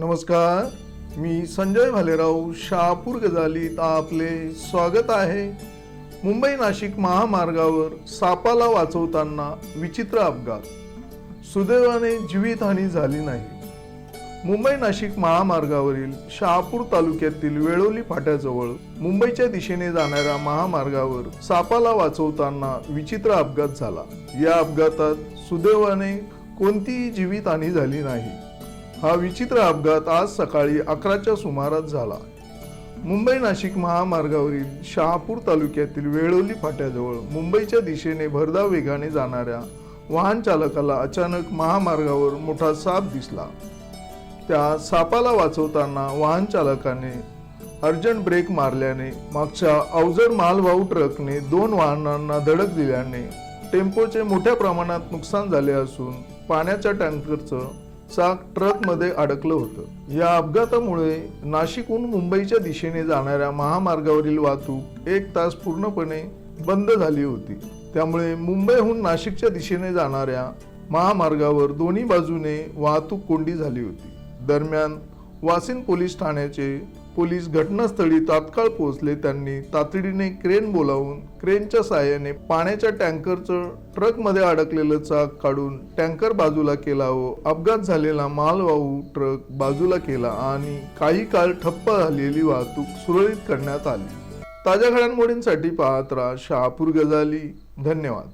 नमस्कार मी संजय भालेराव शहापूर गजालीत आपले स्वागत आहे. मुंबई नाशिक महामार्गावर सापाला वाचवताना विचित्र अपघात. सुदैवाने जीवितहानी झाली नाही. मुंबई नाशिक महामार्गावरील शहापूर तालुक्यातील वेळोली फाट्याजवळ मुंबईच्या दिशेने जाणाऱ्या महामार्गावर सापाला वाचवताना विचित्र अपघात झाला. या अपघातात सुदैवाने कोणतीही जीवितहानी झाली नाही. हा विचित्र अपघात आज सकाळी अकराच्या सुमारास झाला. मुंबई नाशिक महामार्गावरील शहापूर तालुक्यातील वेळोली फाट्याजवळ मुंबईच्या दिशेने भरधाव वेगाने जाणाऱ्या वाहन चालकाला अचानक महामार्गावर मोठा साप दिसला. त्या सापाला वाचवताना वाहन चालकाने अर्जंट ब्रेक मारल्याने मागच्या अवजड मालवाहू ट्रकने दोन वाहनांना धडक दिल्याने टेम्पोचे मोठ्या प्रमाणात नुकसान झाले असून पाण्याच्या टँकरचं चाक ट्रकमध्ये अडकलं होतं. या अपघातामुळे नाशिकहून मुंबईच्या दिशेने जाणाऱ्या महामार्गावरील वाहतूक एक तास पूर्णपणे बंद झाली होती. त्यामुळे मुंबईहून नाशिकच्या दिशेने जाणाऱ्या महामार्गावर दोन्ही बाजूने वाहतूक कोंडी झाली होती. दरम्यान वासिन पोलीस ठाण्याचे पोलीस घटनास्थळी तात्काळ पोहोचले. त्यांनी तातडीने क्रेन बोलावून क्रेनच्या साहाय्याने पाण्याच्या टँकरचं ट्रकमध्ये अडकलेलं चाक काढून टँकर बाजूला केला व अपघात झालेला मालवाहू ट्रक बाजूला केला आणि काही काळ ठप्प झालेली वाहतूक सुरळीत करण्यात आली. ताज्या घडामोडींसाठी पाहत राहा शहापूर गजाली. धन्यवाद.